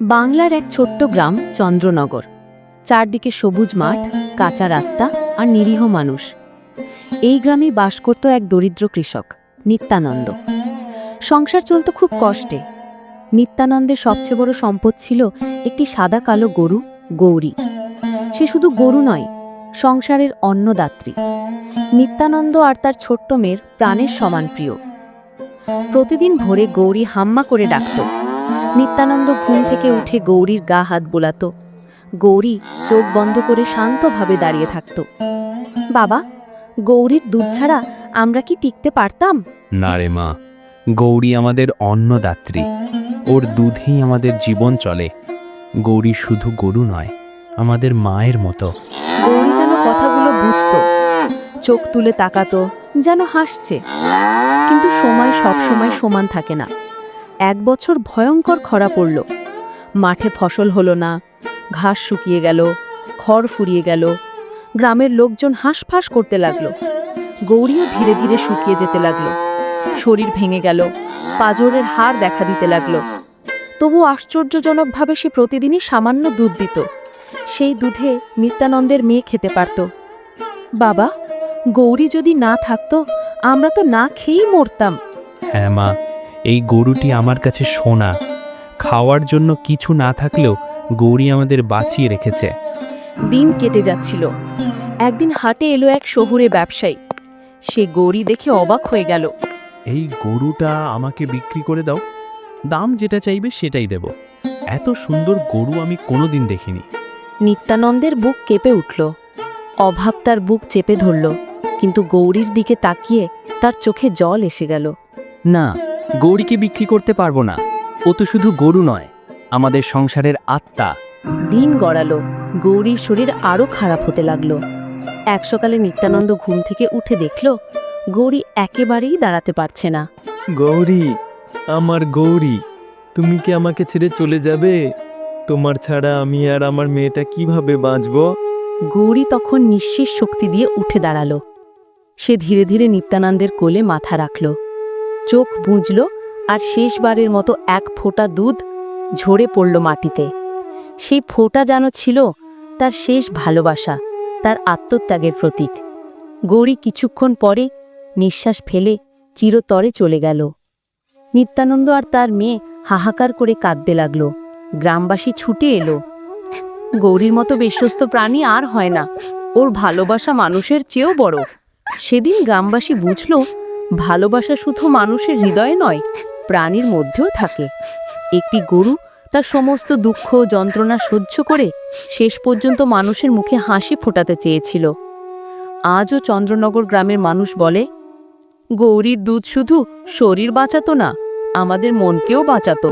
বাংলার এক ছোট্ট গ্রাম, চন্দ্রনগর। চারদিকে সবুজ মাঠ, কাঁচা রাস্তা আর নিরীহ মানুষ। এই গ্রামে বাস করত এক দরিদ্র কৃষক, নিত্যানন্দ। সংসার চলত খুব কষ্টে। নিত্যানন্দের সবচেয়ে বড় সম্পদ ছিল একটি সাদা কালো গরু, গৌরী। সে শুধু গরু নয়, সংসারের অন্নদাত্রী। নিত্যানন্দ আর তার ছোট্ট মেয়ের প্রাণের সমান প্রিয়। প্রতিদিন ভোরে গৌরী হাম্মা করে ডাকত নিত্যানন্দ ঘুম থেকে উঠে গৌরীর গা হাত বোলাত। গৌরী চোখ বন্ধ করে শান্তভাবে দাঁড়িয়ে থাকত। বাবা গৌরীর দুধ ছাড়া আমরা কি টিকতে পারতাম? না রে মা গৌরী আমাদের অন্নদাত্রী। ওর দুধেই আমাদের জীবন চলে। গৌরী শুধু গরু নয় আমাদের মায়ের মতো। গৌরী যেন কথাগুলো বুঝত চোখ তুলে তাকাতো যেন হাসছে। কিন্তু সময় সব সময় সমান থাকে না। এক বছর ভয়ঙ্কর খরা পড়ল। মাঠে ফসল হলো না, ঘাস শুকিয়ে গেল, খড় ফুরিয়ে গেল, গ্রামের লোকজন হাঁসফাঁস করতে লাগল, গৌরীও ধীরে ধীরে শুকিয়ে যেতে লাগল, শরীর ভেঙে গেল, পাজরের হাড় দেখা দিতে লাগল। তবু আশ্চর্যজনকভাবে সে প্রতিদিনই সামান্য দুধ দিত, সেই দুধে নিত্যানন্দের মেয়ে খেতে পারত। বাবা, গৌরী যদি না থাকতো, আমরা তো না খেয়েই মরতাম। হ্যাঁ মা এই গরুটি আমার কাছে সোনা। খাওয়ার জন্য কিছু না থাকলেও গৌরী আমাদের বাঁচিয়ে রেখেছে। দিন কেটে যাচ্ছিল। একদিন হাটে এলো এক শহুরে ব্যবসায়ী। সে গৌরী দেখে অবাক হয়ে গেল। এই গরুটা আমাকে বিক্রি করে দাও। দাম যেটা চাইবে সেটাই দেব। এত সুন্দর গরু আমি কোনোদিন দেখিনি। নিত্যানন্দের বুক কেঁপে উঠল। অভাব তার বুক চেপে ধরল। কিন্তু গৌরীর দিকে তাকিয়ে তার চোখে জল এসে গেল। না গৌরীকে বিক্রি করতে পারব না। ও তো শুধু গরু নয় আমাদের সংসারের আত্মা। দিন গড়ালো গৌরীর শরীর আরও খারাপ হতে লাগল। এক সকালে নিত্যানন্দ ঘুম থেকে উঠে দেখল গৌরী একেবারেই দাঁড়াতে পারছে না। গৌরী আমার গৌরী তুমি কি আমাকে ছেড়ে চলে যাবে? তোমার ছাড়া আমি আর আমার মেয়েটা কীভাবে বাঁচব? গৌরী তখন নিঃশেষ শক্তি দিয়ে উঠে দাঁড়াল। সে ধীরে ধীরে নিত্যানন্দের কোলে মাথা রাখল। চোখ বুঝল আর শেষবারের মতো এক ফোঁটা দুধ ঝরে পড়ল মাটিতে। সেই ফোঁটা যেন ছিল তার শেষ ভালোবাসা, তার আত্মত্যাগের প্রতীক। গৌরী কিছুক্ষণ পরে নিঃশ্বাস ফেলে চিরতরে চলে গেল। নিত্যানন্দ আর তার মেয়ে হাহাকার করে কাঁদতে লাগল। গ্রামবাসী ছুটে এলো। গৌরীর মতো বিশ্বস্ত প্রাণী আর হয় না। ওর ভালোবাসা মানুষের চেয়েও বড়। সেদিন গ্রামবাসী বুঝল ভালোবাসা শুধু মানুষের হৃদয়ে নয়, প্রাণীর মধ্যেও থাকে। একটি গরু তার সমস্ত দুঃখ, যন্ত্রণা সহ্য করে শেষ পর্যন্ত মানুষের মুখে হাসি ফোটাতে চেয়েছিল। আজও চন্দ্রনগর গ্রামের মানুষ বলে, গৌরীর দুধ শুধু শরীর বাঁচাতো না, আমাদের মনকেও বাঁচাতো।